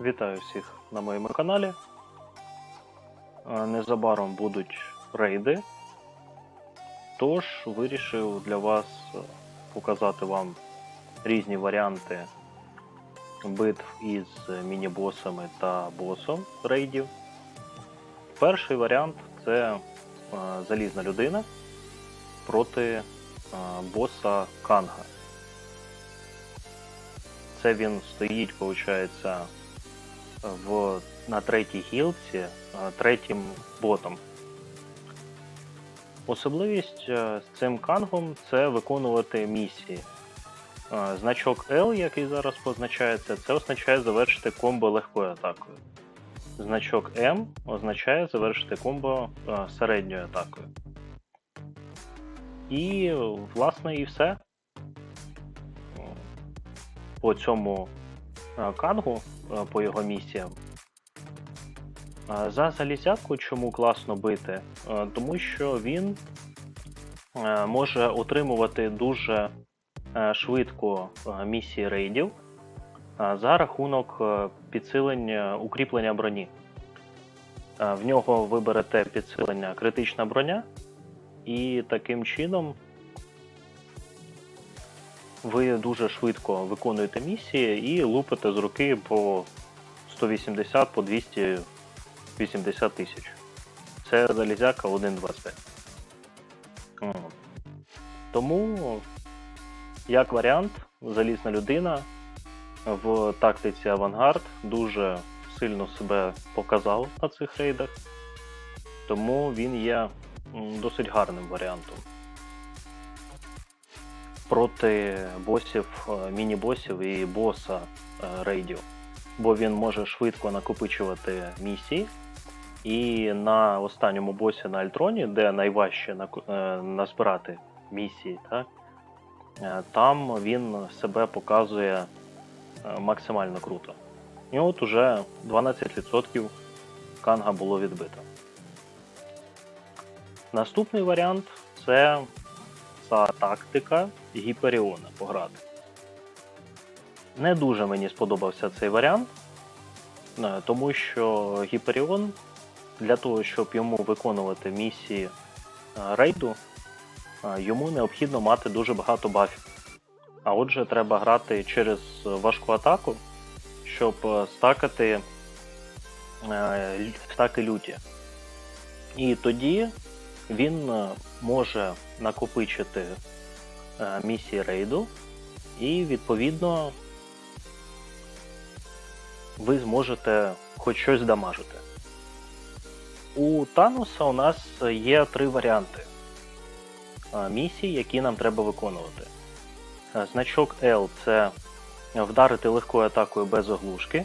Вітаю всіх на моєму каналі. Е, Незабаром будуть рейди. Тож вирішив для вас е, показати вам різні варіанти битв із міні-босами та босом рейдів. Перший варіант це е, залізна людина проти боса Канга. Це він стоїть, виходить, в, на третій гілці третім ботом. Особливість е, з цим кангом це виконувати місії. Значок L, який зараз позначається, це означає завершити комбо легкою атакою. Значок M означає завершити комбо е, середньою атакою. І, власне, і все. По цьому кангу, е, по його місіям. Е, За залізяку чому класно бити? Е, Тому що він е, може отримувати дуже е, швидко е, місії рейдів е, за рахунок е, підсилення укріплення броні. Е, В нього виберете підсилення критична броня, і таким чином ви дуже швидко виконуєте місії і лупите з руки по 180 по 280 тисяч. Це залізяка 1.25. От. Тому, як варіант, залізна людина в тактиці Авангард дуже сильно себе показав на цих рейдах, тому він є досить гарним варіантом проти босів, е, міні-босів і боса е, рейдів. Бо він може швидко накопичувати місії. І на останньому босі на Альтроні, де найважче е, назбирати місії, так, там він себе показує максимально круто. І от уже 12% канга було відбито. Наступний варіант це за тактика Гіперіона пограти. Не дуже мені сподобався цей варіант, е, тому що Гіперіон для того, щоб йому виконувати місії е, рейду, е, йому необхідно мати дуже багато бафів. А отже, треба грати через важку атаку, щоб стакати стаки люті. І тоді він е, може накопичити е, місії рейду, і відповідно ви зможете хоч щось дамажити. У Тануса у нас є три варіанти е, місій, які нам треба виконувати. Значок L це вдарити легкою атакою без оглушки.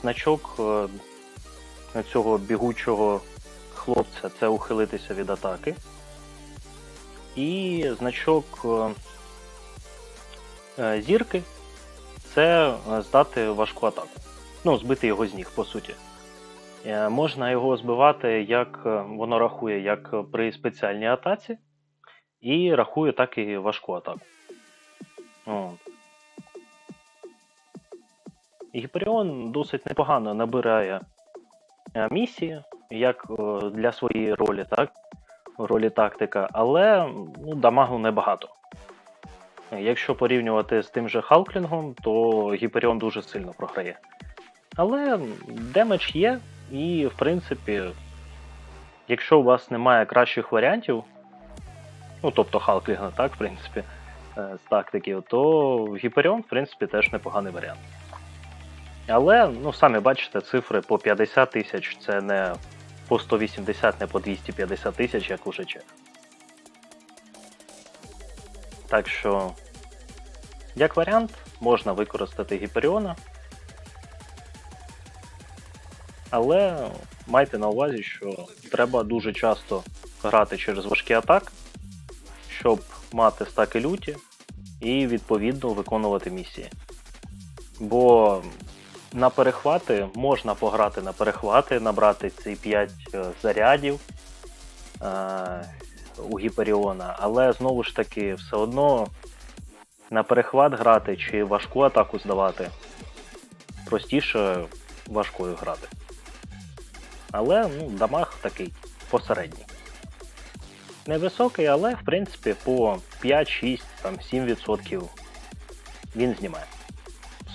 Значок цього бігучого хлопця це ухилитися від атаки. І значок е, е, зірки це здати важку атаку. Ну, збити його з ніг, по суті. Е, Можна його збивати, як воно рахує, як при спеціальній атаці, і рахує так і важку атаку. От. Гіперіон досить непогано набирає місії, як е, для своєї ролі, так? ролі тактика, але ну, дамагу небагато. Якщо порівнювати з тим же Халклінгом, то Гіперіон дуже сильно програє. Але демедж є, і в принципі, якщо у вас немає кращих варіантів, ну тобто Халклінга, так, в принципі, е, з тактиків, то Гіперіон, в принципі, теж непоганий варіант. Але, ну, самі бачите, цифри по 50 тисяч це не по 180, не по 250 тисяч, як у ЖЧ. Так що, як варіант, можна використати Гіперіона. Але майте на увазі, що треба дуже часто грати через важкий атак, щоб мати стаки люті і відповідно виконувати місії. Бо на перехвати можна пограти на перехвати, набрати ці 5 зарядів е, у Гіперіона, але знову ж таки, все одно на перехват грати чи важку атаку здавати простіше важкою грати. Але ну, дамаг такий посередній. Невисокий, але в принципі по 5-6-7% він знімає.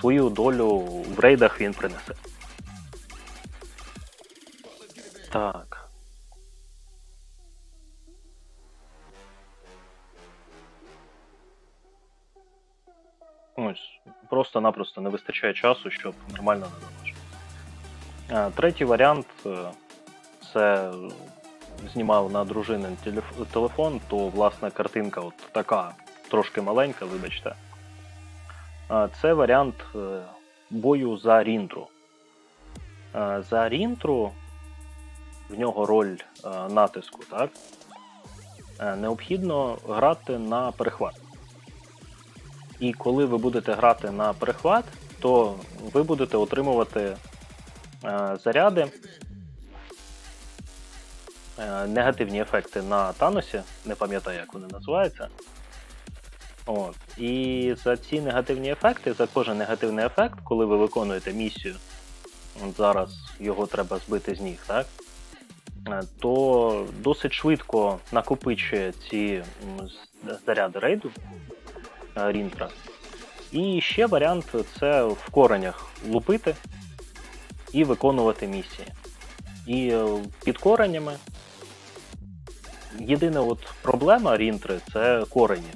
Свою долю в рейдах він принесе. Так. Ось, просто-напросто не вистачає часу, щоб нормально не. Третій варіант е, це знімав на дружинин телеф- телефон, то власне картинка от така трошки маленька, вибачте. Це варіант е, бою за Рінтру. Е, За Рінтру в нього роль е, натиску, так? Необхідно грати на перехват. І коли ви будете грати на перехват, то ви будете отримувати заряди, негативні ефекти на Таносі, не пам'ятаю, як вони називаються. От. І за ці негативні ефекти, за кожен негативний ефект, коли ви виконуєте місію, от зараз його треба збити з ніг, так? Е, то досить швидко накопичує ці заряди рейду е, Рінтра. І ще варіант це в коренях лупити і виконувати місії. І е, під коренями єдина от проблема Рінтри це корені.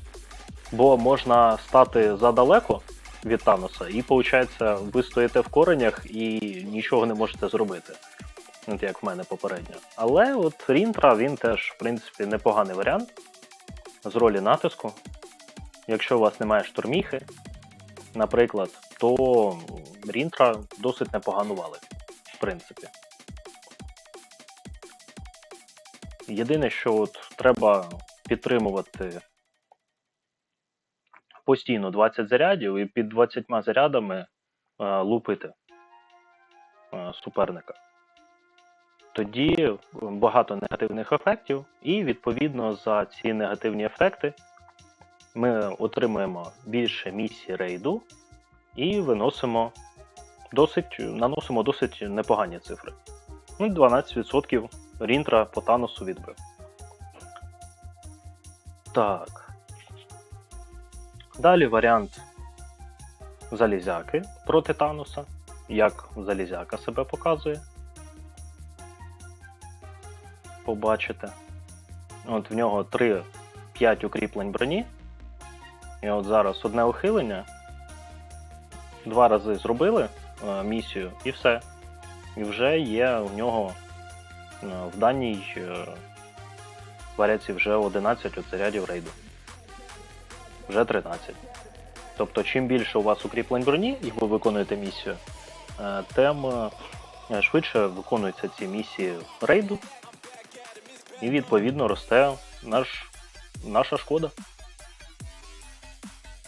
Бо можна стати задалеко від Таноса, і виходить, ви стоїте в коренях і нічого не можете зробити. От як в мене попередньо. Але от Рінтра він теж, в принципі, непоганий варіант з ролі натиску. Якщо у вас немає штурміхи, наприклад, то Рінтра досить непогано валить, в принципі. Єдине, що от треба підтримувати постійно 20 зарядів і під 20 зарядами е, лупити е, суперника. Тоді багато негативних ефектів, і відповідно за ці негативні ефекти ми отримуємо більше місій рейду і виносимо досить, наносимо досить непогані цифри. Ну, 12% рінтра по Таносу відбив. Так. Далі варіант залізяки проти Тануса. Як залізяка себе показує. Побачите. От в нього 3-5 укріплень броні. І от зараз одне ухилення. Два рази зробили е, місію і все. І вже є у нього е, в даній е, варіації вже 11 от зарядів рейду. Вже 13. Тобто, чим більше у вас укріплень броні, і ви виконуєте місію, е, тим е, швидше виконуються ці місії рейду. І відповідно росте наш, наша шкода.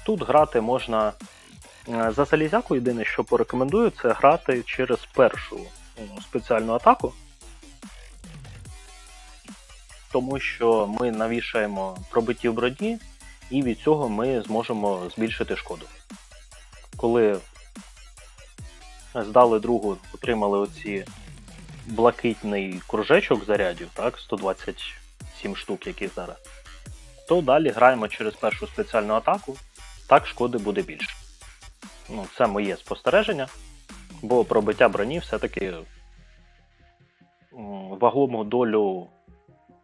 Тут грати можна е, за залізяку, єдине, що порекомендую, це грати через першу спеціальну атаку. Тому що ми навішаємо пробиті в броні, і від цього ми зможемо збільшити шкоду. Коли здали другу, отримали оці блакитний кружечок зарядів, так, 127 штук, які зараз, то далі граємо через першу спеціальну атаку, так шкоди буде більше. Ну, це моє спостереження, бо пробиття броні все-таки вагому долю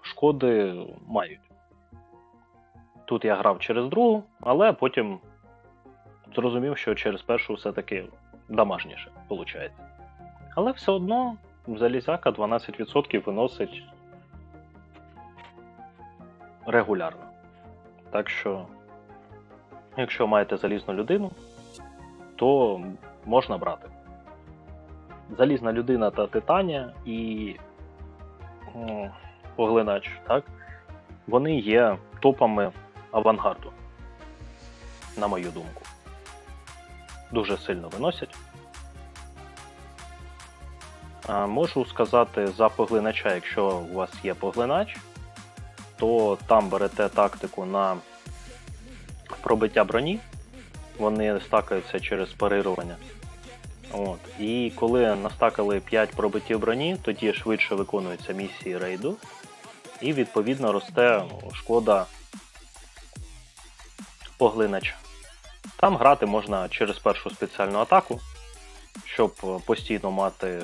шкоди мають. Тут я грав через другу, але потім зрозумів, що через першу все-таки дамажніше виходить. Але все одно залізяка 12% виносить регулярно. Так що, якщо маєте залізну людину, то можна брати. Залізна людина та титанія і м, поглинач, так? Вони є топами авангарду, на мою думку. Дуже сильно виносять. Можу сказати за поглинача, якщо у вас є поглинач, то там берете тактику на пробиття броні. Вони стакаються через парирування. От. І коли настакали 5 пробиттів броні, тоді швидше виконуються місії рейду, і відповідно росте шкода поглинач. Там грати можна через першу спеціальну атаку, щоб е, постійно мати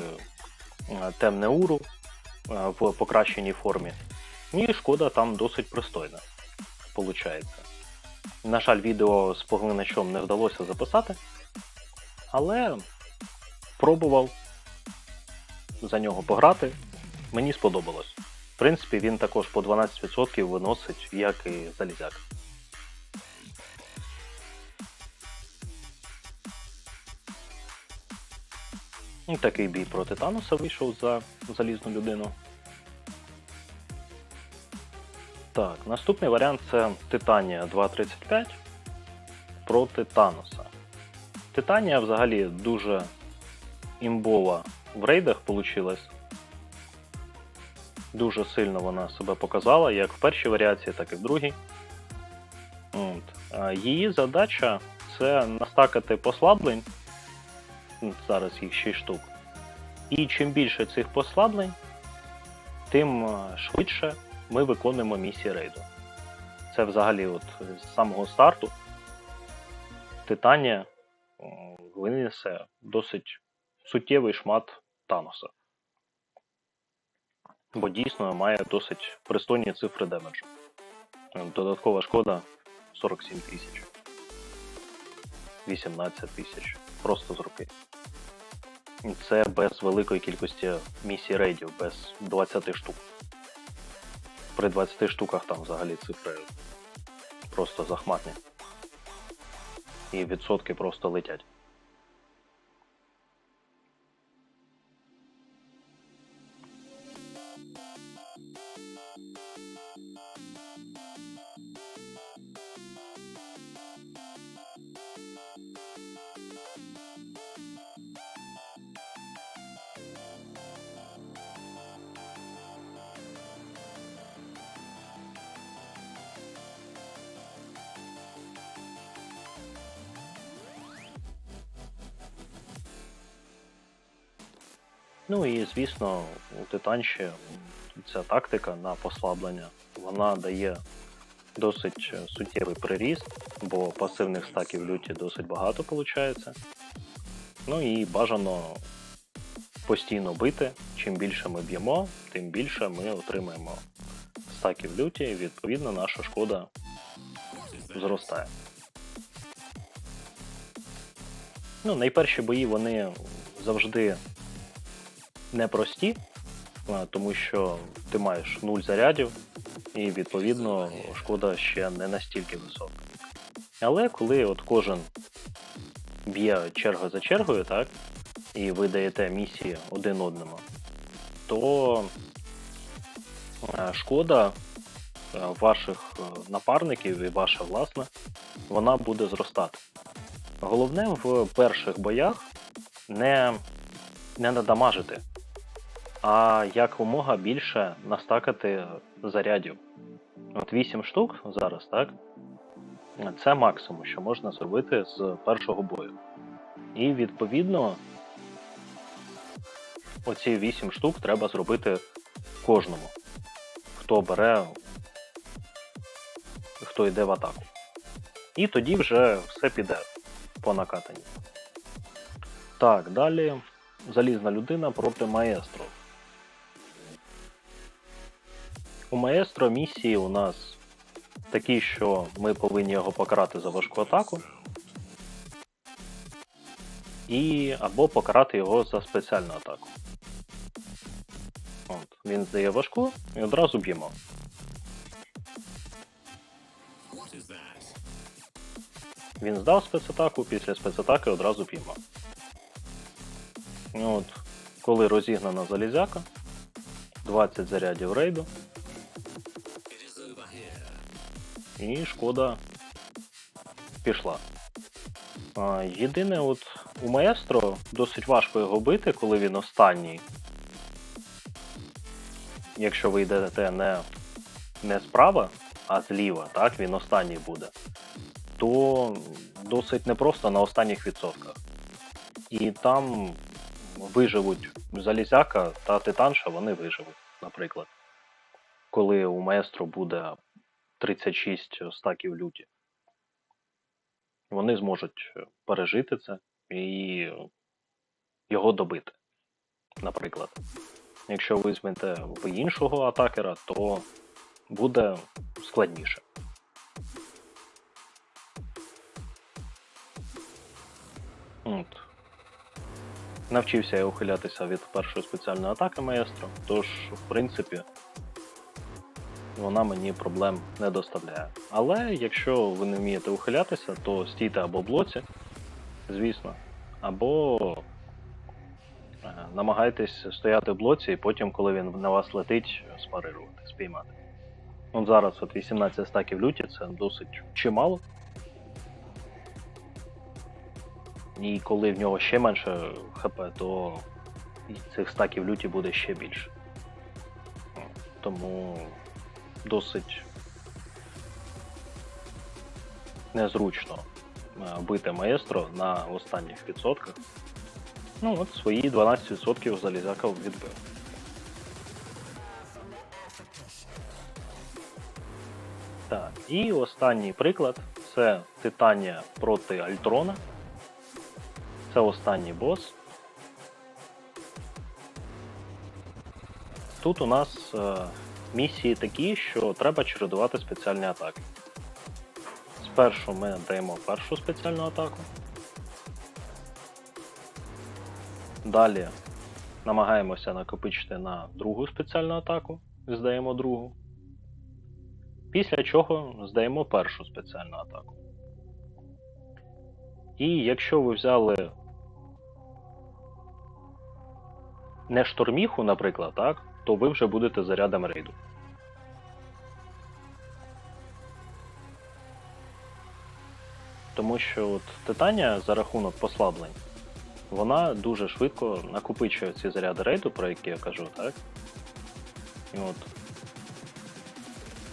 е, темне уру е, в покращеній формі. І шкода там досить пристойна. Получається. На жаль, відео з поглиначом не вдалося записати, але пробував за нього пограти. Мені сподобалось. В принципі, він також по 12% виносить, як і залізяк. І такий бій проти Тануса вийшов за залізну людину. Так, наступний варіант це Титанія 2.35 проти Тануса. Титанія взагалі дуже імбова в рейдах получилась. Дуже сильно вона себе показала, як в першій варіації, так і в другій. От. Її задача це настакати послаблень. Зараз їх 6 штук. І чим більше цих послаблень, тим е, швидше ми виконуємо місії рейду. Це взагалі от з самого старту Титанія винесе досить суттєвий шмат Таноса. Бо дійсно має досить пристойні цифри демеджу. Е, Додаткова шкода 47 тисяч. 18 тисяч. Просто з руки. І Це без великої кількості місій рейдів, без 20 штук. При 20 штуках там взагалі цифри просто захматні. І відсотки просто летять. Ну і звісно, у Титанші ця тактика на послаблення вона дає досить е, суттєвий приріст, бо пасивних стаків люті досить багато виходить. Ну і бажано постійно бити. Чим більше ми б'ємо, тим більше ми отримаємо стаків люті, і відповідно наша шкода зростає. Ну, найперші бої вони завжди непрості, тому що ти маєш нуль зарядів, і відповідно шкода ще не настільки висока. Але коли от кожен б'є черга за чергою, так, і ви даєте місії один одному, то е, шкода е, ваших е, напарників і ваша власна, вона буде зростати. Головне в перших боях не, не надамажити, а якомога більше настакати зарядів. От 8 штук зараз, так? Це максимум, що можна зробити з першого бою. І відповідно оці 8 штук треба зробити кожному, хто бере, хто йде в атаку. І тоді вже все піде по накатанні. Так, далі залізна людина проти маестро. У маестро місії у нас такі, що ми повинні його покарати за важку атаку. І або покарати його за спеціальну атаку. От, Він здає важку і одразу б'ємо. Він здав спецатаку, після спецатаки одразу б'ємо. Ну От, коли розігнана залізяка, 20 зарядів рейду. І шкода пішла. А, єдине, от у маестро досить важко його бити, коли він останній. Якщо ви йдете не, не справа, а зліва, так, він останній буде, то досить непросто на останніх відсотках. І там виживуть залізяка та титанша, вони виживуть, наприклад. Коли у маестро буде 36 стаків люті. Вони зможуть пережити це і його добити. Наприклад. Якщо візьмете в іншого атакера, то буде складніше. Навчився я ухилятися від першої спеціальної атаки маестро, тож, в принципі, вона мені проблем не доставляє. Але якщо ви не вмієте ухилятися, то стійте або блоці, звісно, або е, намагайтесь стояти в блоці і потім, коли він на вас летить, спарирувати, спіймати. От зараз от 18 стаків люті це досить чимало. І коли в нього ще менше ХП, то цих стаків люті буде ще більше. Тому досить незручно е, бити маестро на останніх відсотках. Ну от свої 12% залізяка відбив. Так, і останній приклад це Титанія проти Альтрона. Це останній бос. Тут у нас е, місії такі, що треба чередувати спеціальні атаки. Спершу ми даємо першу спеціальну атаку. Далі намагаємося накопичити на другу спеціальну атаку, здаємо другу. Після чого здаємо першу спеціальну атаку. І якщо ви взяли не шторміху, наприклад, так, то ви вже будете зарядом рейду. Тому що от Титанія за рахунок послаблень, вона дуже швидко накопичує ці заряди рейду, про які я кажу, так? І от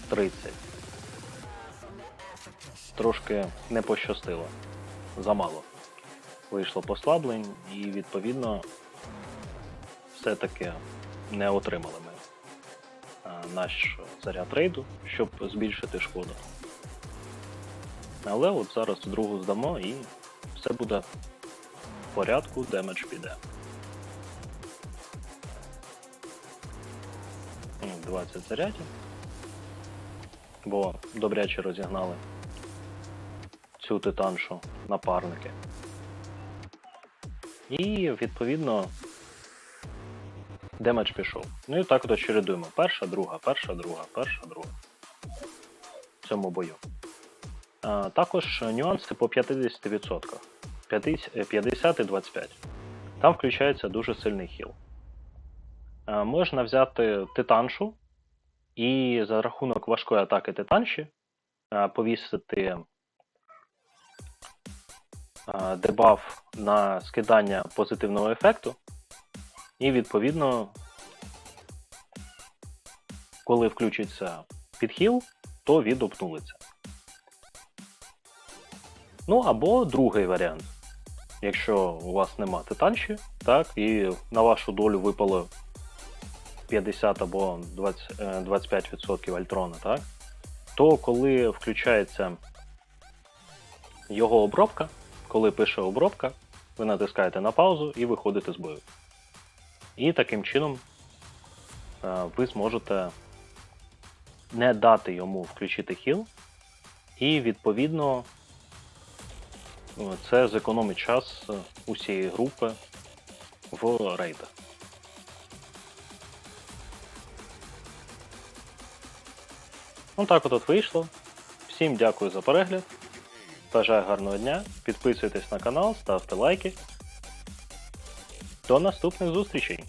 30. Трошки не пощастило. Замало. Вийшло послаблень і відповідно все-таки не отримали ми наш заряд рейду, щоб збільшити шкоду. Але от зараз другу здамо і все буде в порядку, демедж піде. Ну, 20 зарядів. Бо добряче розігнали цю титаншу напарники. І відповідно демедж пішов. Ну і так от чередуємо. Перша, друга, перша, друга, перша, друга. В цьому бою. А, також нюанси по 50%. 50 50 і 25. Там включається дуже сильний хіл. А, можна взяти титаншу і за рахунок важкої атаки титанші повісити дебаф на скидання позитивного ефекту. І відповідно, коли включиться підхіл, то відопнулиться. Ну або другий варіант. Якщо у вас нема титанші, так, і на вашу долю випало 50 або 20, е, 25% альтрона, так, то коли включається його обробка, коли пише обробка, ви натискаєте на паузу і виходите з бою. І таким чином е, ви зможете не дати йому включити хіл, і відповідно це зекономить час е, усієї групи в рейдах. Ну так от, от вийшло. Всім дякую за перегляд. Бажаю гарного дня. Підписуйтесь на канал, ставте лайки. До наступних зустрічей!